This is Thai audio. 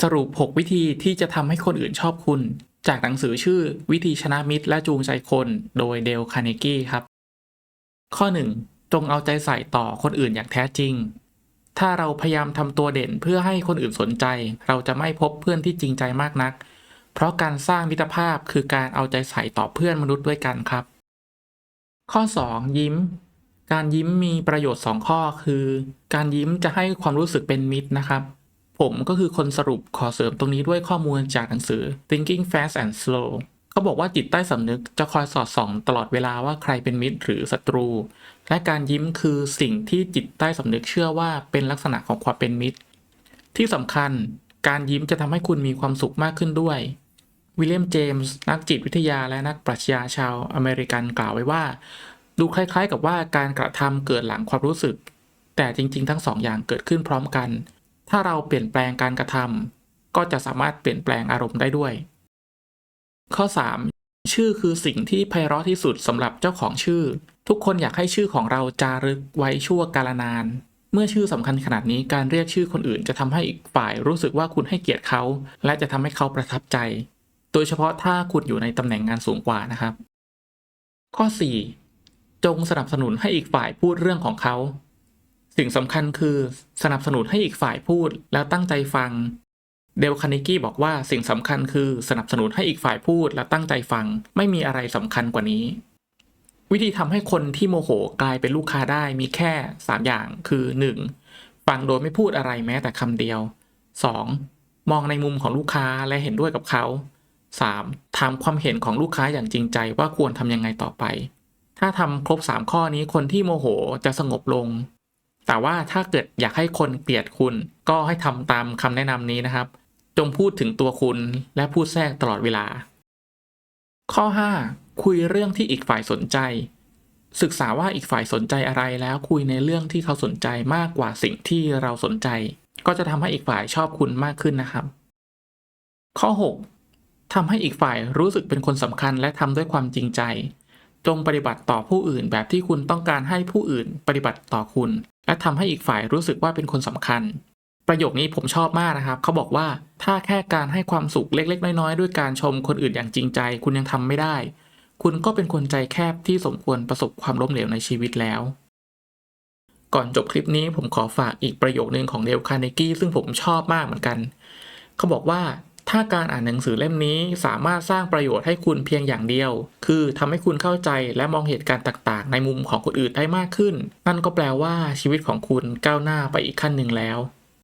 สรุป 6 วิธีที่จะทำให้คนอื่นชอบคุณ จากหนังสือชื่อวิธีชนะมิตรและจูงใจคน โดยเดลคาร์เนกี้ครับ ข้อ 1. จงเอาใจใส่ต่อคนอื่นอย่างแท้จริง ถ้าเราพยายามทำตัวเด่นเพื่อให้คนอื่นสนใจ เราจะไม่พบเพื่อนที่จริงใจมากนัก เพราะการสร้างมิตรภาพคือการเอาใจใส่ต่อเพื่อนมนุษย์ด้วยกันครับ ข้อ 2. ยิ้มการยิ้มมีประโยชน์ 2 ข้อคือ การยิ้มจะให้ความรู้สึกเป็นมิตรนะครับ ผมก็คือคนสรุปขอเสริมตรงนี้ด้วยข้อมูลจากหนังสือ Thinking Fast and Slow เขาบอกว่าจิตใต้สำนึกจะคอยสอดส่องตลอดเวลาว่าใครเป็นมิตรหรือศัตรู และการยิ้มคือสิ่งที่จิตใต้สำนึกเชื่อว่าเป็นลักษณะของความเป็นมิตร ที่สำคัญการยิ้มจะทำให้คุณมีความสุขมากขึ้นด้วยวิลเลียมเจมส์นักจิตวิทยาและนักปรัชญาชาวอเมริกันกล่าวไว้ว่า ดูคล้ายๆ กับว่าการกระทำเกิดหลังความรู้สึก แต่จริงๆ ทั้งสองอย่างเกิดขึ้นพร้อมกัน ถ้าเราเปลี่ยนแปลงการกระทำก็จะสามารถเปลี่ยนแปลงอารมณ์ได้ด้วย ข้อ 3. ชื่อคือสิ่งที่ไพเราะที่สุดสำหรับเจ้าของชื่อ ทุกคนอยากให้ชื่อของเราจารึกไว้ชั่วกาลนาน เมื่อชื่อสำคัญขนาดนี้การเรียกชื่อคนอื่น จะทำให้อีกฝ่ายรู้สึกว่าคุณให้เกียรติเขา และจะทำให้เขาประทับใจ โดยเฉพาะถ้าคุณอยู่ในตำแหน่งงานสูงกว่านะครับ ข้อ 4. จงสนับสนุนให้อีกฝ่ายพูดเรื่องของเขา สิ่งสำคัญคือสนับสนุนให้อีกฝ่ายพูดแล้วตั้งใจฟัง เดลคาร์เนกี้บอกว่าสิ่งสำคัญคือสนับสนุนให้อีกฝ่ายพูดและตั้งใจฟัง ไม่มีอะไรสำคัญกว่านี้ วิธีทำให้คนที่โมโหกลายเป็นลูกค้าได้มีแค่ 3 อย่างคือ 1. ฟังโดยไม่พูดอะไรแม้แต่คำเดียว 2. มองในมุมของลูกค้าและเห็นด้วยกับเขา 3. ถามความเห็นของลูกค้าอย่างจริงใจว่าควรทำยังไงต่อไป ถ้าทำครบ 3 ข้อนี้คนที่โมโหจะสงบลง แต่ว่าถ้าเกิดอยากให้คนเกลียดคุณ ก็ให้ทำตามคำแนะนำนี้นะครับ จงพูดถึงตัวคุณและพูดแทรกตลอดเวลา ข้อ 5 คุยเรื่องที่อีกฝ่ายสนใจ ศึกษาว่าอีกฝ่ายสนใจอะไรแล้วคุยในเรื่องที่เขาสนใจมากกว่าสิ่งที่เราสนใจ ก็จะทำให้อีกฝ่ายชอบคุณมากขึ้นนะครับ ข้อ 6ทำให้อีกฝ่ายรู้สึกเป็นคนสำคัญและทำด้วยความจริงใจจงปฏิบัติต่อผู้อื่นแบบที่คุณต้องการให้ผู้อื่นปฏิบัติต่อคุณ และทำให้อีกฝ่ายรู้สึกว่าเป็นคนสำคัญ ประโยคนี้ผมชอบมากนะครับ เขาบอกว่าถ้าแค่การให้ความสุขเล็ก ๆ น้อยๆ ด้วยการชมคนอื่นอย่างจริงใจ คุณยังทำไม่ได้ คุณก็เป็นคนใจแคบที่สมควรประสบความล้มเหลวในชีวิตแล้ว ก่อนจบคลิปนี้ผมขอฝากอีกประโยคนึงของเดลคาร์เนกี้ซึ่งผมชอบมากเหมือนกัน เขาบอกว่า ถ้าการอ่านหนังสือเล่มนี้สามารถสร้างประโยชน์ให้คุณเพียงอย่างเดียว คือทำให้คุณเข้าใจและมองเหตุการณ์ต่าง ๆ ในมุมของคนอื่นได้มากขึ้น นั่นก็แปลว่าชีวิตของคุณก้าวหน้าไปอีกขั้นหนึ่งแล้ว